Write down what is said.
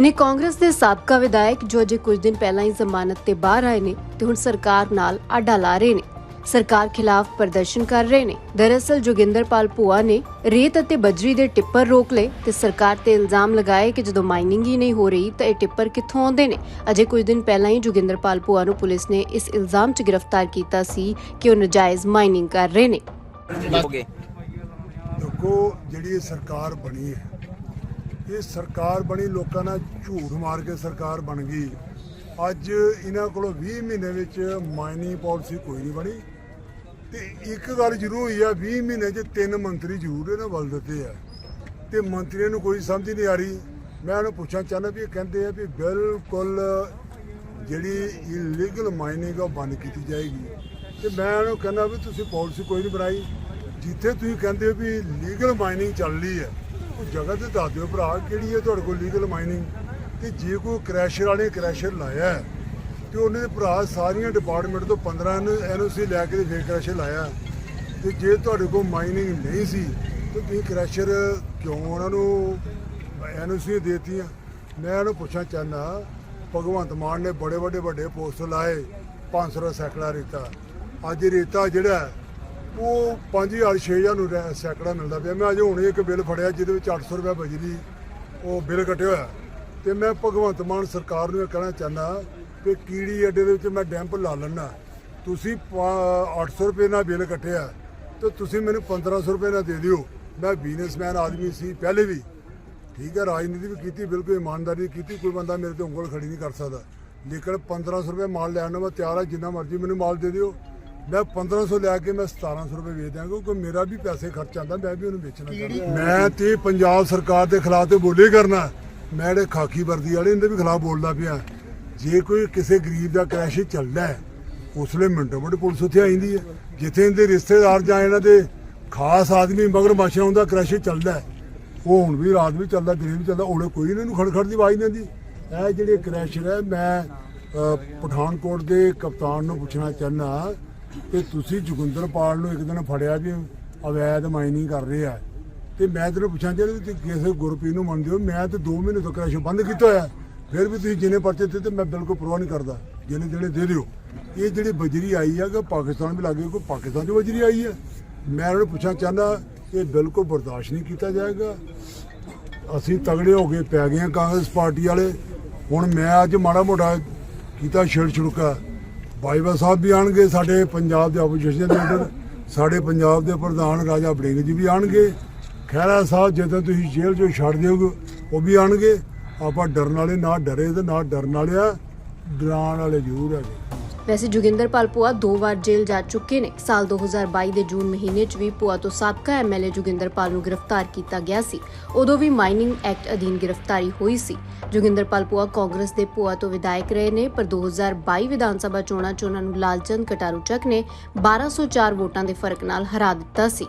ਇਨੇ ਕਾਂਗਰਸ ਦੇ ਸਾਬਕਾ ਵਿਧਾਇਕ ਜੋ ਅਜੇ ਕੁਝ ਦਿਨ ਪਹਿਲਾਂ ਹੀ ਜ਼ਮਾਨਤ ਤੇ ਬਾਹਰ ਆਏ ਨੇ ਤੇ ਹੁਣ ਸਰਕਾਰ ਨਾਲ ਆਡਾ ਲਾ ਰਹੇ ਨੇ। ਸਰਕਾਰ ਖਿਲਾਫ ਪ੍ਰਦਰਸ਼ਨ ਕਰ ਰਹੇ ਨੇ। ਦਰਅਸਲ ਜੋਗਿੰਦਰਪਾਲ ਭੂਆ ਨੇ ਰੇਤ ਅਤੇ ਬਜਰੀ ਦੇ ਟਿੱਪਰ ਰੋਕ ਲਏ ਤੇ ਸਰਕਾਰ ਤੇ ਇਲਜ਼ਾਮ ਲਗਾਏ ਕਿ ਜਦੋਂ ਮਾਈਨਿੰਗ ਹੀ ਨਹੀਂ ਹੋ ਰਹੀ ਤਾਂ ਇਹ ਟਿੱਪਰ ਕਿੱਥੋਂ ਆਉਂਦੇ ਨੇ? ਅਜੇ ਕੁਝ ਦਿਨ ਪਹਿਲਾਂ ਹੀ ਜੋਗਿੰਦਰਪਾਲ ਭੂਆ ਨੂੰ ਪੁਲਿਸ ਨੇ ਇਸ ਇਲਜ਼ਾਮ 'ਚ ਗ੍ਰਿਫਤਾਰ ਕੀਤਾ ਸੀ ਕਿ ਉਹ ਨਜਾਇਜ਼ ਮਾਈਨਿੰਗ ਕਰ ਰਹੇ ਨੇ। ਦੇਖੋ ਜਿਹੜੀ ਸਰਕਾਰ ਬਣੀ ਹੈ ਇਹ ਸਰਕਾਰ ਬਣੀ, ਲੋਕਾਂ ਨਾਲ ਝੂਠ ਮਾਰ ਕੇ ਸਰਕਾਰ ਬਣ ਗਈ। ਅੱਜ ਇਹਨਾਂ ਕੋਲੋਂ 20 ਮਹੀਨੇ ਵਿੱਚ ਮਾਈਨਿੰਗ ਪਾਲਿਸੀ ਕੋਈ ਨਹੀਂ ਬਣੀ। ਤੇ ਇੱਕ ਗੱਲ ਜ਼ਰੂਰ ਹੋਈ ਆ 20 ਮਹੀਨੇ 'ਚ ਤਿੰਨ ਮੰਤਰੀ ਜ਼ਰੂਰ ਇਹਨਾਂ ਵੱਲ ਦਿੱਤੇ ਆ। ਤੇ ਮੰਤਰੀਆਂ ਨੂੰ ਕੋਈ ਸਮਝ ਨਹੀਂ ਆ ਰਹੀ। ਮੈਂ ਉਹਨੂੰ ਪੁੱਛਣਾ ਚਾਹੁੰਦਾ ਵੀ ਇਹ ਕਹਿੰਦੇ ਆ ਵੀ ਬਿਲਕੁਲ ਜਿਹੜੀ ਇਲੀਗਲ ਮਾਈਨਿੰਗ ਆ ਉਹ ਬੰਦ ਕੀਤੀ ਜਾਏਗੀ। ਤੇ ਮੈਂ ਉਹਨੂੰ ਕਹਿੰਦਾ ਵੀ ਤੁਸੀਂ ਪਾਲਿਸੀ ਕੋਈ ਨਹੀਂ ਬਣਾਈ। ਜਿੱਥੇ ਤੁਸੀਂ ਕਹਿੰਦੇ ਹੋ ਵੀ ਲੀਗਲ ਮਾਈਨਿੰਗ ਚੱਲ ਰਹੀ ਹੈ ਉਹ ਜਗ੍ਹਾ ਤੇ ਦੱਸ ਦਿਓ ਭਰਾ ਕਿਹੜੀ ਹੈ ਤੁਹਾਡੇ ਕੋਲ ਲੀਗਲ ਮਾਈਨਿੰਗ ਤੇ ਜੇ ਕੋਈ ਕ੍ਰੈਸ਼ਰ ਵਾਲੇ ਕ੍ਰੈਸ਼ਰ ਲਾਇਆ ਹੈ, ਤੇ ਉਹਨੇ ਦੇ ਭਰਾ ਸਾਰੀਆਂ ਡਿਪਾਰਟਮੈਂਟ ਤੋਂ 15 ਐਨਓਸੀ ਲੈ ਕੇ ਤੇ ਫੇਰ ਕ੍ਰੈਸ਼ਰ ਲਾਇਆ ਤੇ ਜੇ ਤੁਹਾਡੇ ਕੋਲ ਮਾਈਨਿੰਗ ਨਹੀਂ ਸੀ ਤੇ ਤੁਸੀਂ ਕ੍ਰੈਸ਼ਰ ਕਿਉਂ ਉਹਨਾਂ ਨੂੰ ਐਨਓਸੀ ਦੇਤੀਆਂ? ਮੈਂ ਉਹਨੂੰ ਪੁੱਛਣਾ ਚਾਹੁੰਦਾ ਭਗਵੰਤ ਮਾਨ ਨੇ ਬੜੇ ਵੱਡੇ ਵੱਡੇ ਪੋਸਟਰ ਲਾਏ 500 ਦਾ ਸੈਕੜਾ ਰੇਤਾ ਅੱਜ ਰੇਤਾ ਜਿਹੜਾ ਉਹ 5000 6000 ਨੂੰ ਰੈ- ਸੈਂਕੜਾ ਮਿਲਦਾ ਪਿਆ। ਮੈਂ ਅਜੇ ਹੁਣੇ ਇੱਕ ਬਿੱਲ ਫੜਿਆ, ਜਿਹਦੇ ਵਿੱਚ 800 ਰੁਪਏ ਬਿਜਲੀ ਉਹ ਬਿੱਲ ਕੱਟਿਆ ਹੋਇਆ। ਤੇ ਮੈਂ ਭਗਵੰਤ ਮਾਨ ਸਰਕਾਰ ਨੂੰ ਇਹ ਕਹਿਣਾ ਚਾਹੁੰਦਾ ਕਿ ਕੀੜੀ ਅੱਡੇ ਦੇ ਵਿੱਚ ਮੈਂ ਡੈਂਪ ਲਾ ਲੈਣਾ ਤੁਸੀਂ ਪਾ- 800 ਰੁਪਏ ਨਾਲ ਬਿੱਲ ਕੱਟਿਆ, ਤੇ ਤੁਸੀਂ ਮੈਨੂੰ 1500 ਰੁਪਏ ਨਾਲ ਦੇ ਦਿਓ। ਮੈਂ ਬਿਜ਼ਨਸਮੈਨ ਆਦਮੀ ਸੀ ਪਹਿਲੇ ਵੀ। ਠੀਕ ਹੈ, ਰਾਜਨੀਤੀ ਵੀ ਕੀਤੀ, ਬਿਲਕੁਲ ਇਮਾਨਦਾਰੀ ਕੀਤੀ। ਕੋਈ ਬੰਦਾ ਮੇਰੇ ਤੇ ਉਂਗਲ ਖੜੀ ਨਹੀਂ ਕਰ ਸਕਦਾ। ਲੇਕਿਨ 1500 ਰੁਪਏ ਮਾਲ ਲੈਣ ਨੂੰ ਮੈਂ ਤਿਆਰ ਹਾਂ ਜਿੰਨਾ ਮਰਜ਼ੀ ਮੈਨੂੰ ਮਾਲ ਦੇ ਦਿਓ। ਮੈਂ 1500 ਲੈ ਕੇ ਮੈਂ 1700 ਰੁਪਏ ਵੇਚ ਦਿਆਂਗਾ ਕਿਉਂਕਿ ਮੇਰਾ ਵੀ ਪੈਸੇ ਖਰਚ ਆਉਂਦਾ ਮੈਂ ਵੀ ਉਹਨੂੰ ਵੇਚਣਾ ਚਾਹੁੰਦਾ। ਮੈਂ ਤੇ ਪੰਜਾਬ ਸਰਕਾਰ ਦੇ ਖਿਲਾਫ ਤੇ ਬੋਲੇ ਕਰਨਾ। ਮੈਂ ਜਿਹੜੇ ਖਾਕੀ ਵਰਦੀ ਵਾਲੇ ਇਹਦੇ ਵੀ ਖਿਲਾਫ ਬੋਲਦਾ ਪਿਆ। ਜੇ ਕੋਈ ਕਿਸੇ ਗਰੀਬ ਦਾ ਕ੍ਰੈਸ਼ ਚੱਲਦਾ ਹੈ ਉਸ ਵੇਲੇ ਮਿੰਟੋ ਮਿੰਟ ਪੁਲਿਸ ਉੱਥੇ ਆ ਜਾਂਦੀ ਹੈ। ਜਿੱਥੇ ਇਹਦੇ ਰਿਸ਼ਤੇਦਾਰ ਜਾਂ ਇਹਨਾਂ ਦੇ ਖਾਸ ਆਦਮੀ ਮਗਰ ਮਾਸ਼ਾ ਹੁੰਦਾ ਕ੍ਰੈਸ਼ ਚੱਲਦਾ ਹੈ ਉਹ ਹੁਣ ਵੀ ਰਾਤ ਵੀ ਚੱਲਦਾ ਦਿਨ ਵੀ ਚੱਲਦਾ ਉਹਨੇ ਕੋਈ ਇਹਨਾਂ ਨੂੰ ਖੜਖੜ ਦੀ ਆਵਾਜ਼ ਨਹੀਂ ਦਿੰਦੀ ਇਹ ਜਿਹੜੇ ਕ੍ਰੈਸ਼ਰ ਹੈ ਮੈਂ ਪਠਾਨਕੋਟ ਦੇ ਕਪਤਾਨ ਨੂੰ ਪੁੱਛਣਾ ਚਾਹੁੰਦਾ ਕਿ ਤੁਸੀਂ ਜੋਗਿੰਦਰਪਾਲ ਨੂੰ ਇੱਕ ਦਿਨ ਫੜਿਆ ਵੀ ਅਵੈਧ ਮਾਈਨਿੰਗ ਕਰ ਰਹੇ ਆ। ਤੇ ਮੈਂ ਤੈਨੂੰ ਪੁੱਛਾਂ ਚਾਹੁੰਦਾ ਤੁਸੀਂ ਕਿਸੇ ਗੁਰਪ੍ਰੀਤ ਨੂੰ ਮੰਨਦੇ ਹੋ, ਮੈਂ ਤੇ 2 ਮਹੀਨੇ ਤੋਂ ਕ੍ਰੈਸ਼ ਬੰਦ ਕੀਤਾ ਹੋਇਆ। ਫਿਰ ਵੀ ਤੁਸੀਂ ਜਿੰਨੇ ਪਰਚੇ ਦਿੱਤੇ ਤੇ ਮੈਂ ਬਿਲਕੁਲ ਪ੍ਰਵਾਹ ਨਹੀਂ ਕਰਦਾ। ਜਿਹਨੇ ਜਿਹੜੇ ਦੇ ਦਿਓ। ਇਹ ਜਿਹੜੀ ਬਜਰੀ ਆਈ ਆ, ਕਿ ਪਾਕਿਸਤਾਨ ਵੀ ਲੱਗੇ, ਕੋਈ ਪਾਕਿਸਤਾਨ ਦੀ ਬਜਰੀ ਆਈ ਹੈ ਮੈਂ ਉਹਨੂੰ ਪੁੱਛਣਾ ਚਾਹੁੰਦਾ, ਇਹ ਬਿਲਕੁਲ ਬਰਦਾਸ਼ਤ ਨਹੀਂ ਕੀਤਾ ਜਾਏਗਾ। ਅਸੀਂ ਤਗੜੇ ਹੋ ਕੇ ਪੈ ਗਏ ਕਾਂਗਰਸ ਪਾਰਟੀ ਵਾਲੇ। ਹੁਣ ਮੈਂ ਅੱਜ ਮਾੜਾ ਮੋਟਾ ਕੀਤਾ ਛੇੜ ਛੁੜਕਾ ਬਾਈਵਾ ਸਾਹਿਬ ਵੀ ਆਣਗੇ, ਸਾਡੇ ਪੰਜਾਬ ਦੇ ਆਪੋਜੀਸ਼ਨ ਦੇ ਲੀਡਰ ਸਾਡੇ ਪੰਜਾਬ ਦੇ ਪ੍ਰਧਾਨ ਰਾਜਾ ਬੜਿੰਗ ਜੀ ਵੀ ਆਣਗੇ। ਖਹਿਰਾ ਸਾਹਿਬ, ਜਦੋਂ ਤੁਸੀਂ ਜੇਲ੍ਹ ਚੋਂ ਛੱਡ ਦਿਓਗੇ, ਉਹ ਵੀ ਆਣਗੇ। ਆਪਾਂ ਡਰਨ ਵਾਲੇ ਨਾ ਡਰੇ ਤੇ ਨਾ ਡਰਨ ਵਾਲੇ ਆ, ਡਰਾਉਣ ਵਾਲੇ ਜ਼ਰੂਰ ਹੈਗੇ ਵੈਸੇ ਜੋਗਿੰਦਰ ਪਾਲ ਭੂਆ ਦੋ ਵਾਰ ਜੇਲ੍ਹ ਜਾ ਚੁੱਕੇ ਨੇ। ਸਾਲ 2022 ਦੇ ਜੂਨ ਮਹੀਨੇ 'ਚ ਵੀ ਭੂਆ ਤੋਂ ਸਾਬਕਾ ਐਮਐਲਏ ਜੋਗਿੰਦਰਪਾਲ ਨੂੰ ਗ੍ਰਿਫਤਾਰ ਕੀਤਾ ਗਿਆ ਸੀ। ਉਦੋਂ ਵੀ ਮਾਈਨਿੰਗ ਐਕਟ ਅਧੀਨ ਗ੍ਰਿਫਤਾਰੀ ਹੋਈ ਸੀ। ਜੋਗਿੰਦਰ ਪਾਲ ਭੂਆ ਕਾਂਗਰਸ ਦੇ ਭੂਆ ਤੋਂ ਵਿਧਾਇਕ ਰਹੇ ਨੇ, ਪਰ 2022 ਵਿਧਾਨ ਸਭਾ ਚੋਣਾਂ 'ਚ ਉਹਨਾਂ ਨੂੰ ਲਾਲਚੰਦ ਕਟਾਰੂ ਚੱਕ ਨੇ 1204 ਵੋਟਾਂ ਦੇ ਫ਼ਰਕ ਨਾਲ ਹਰਾ ਦਿੱਤਾ ਸੀ।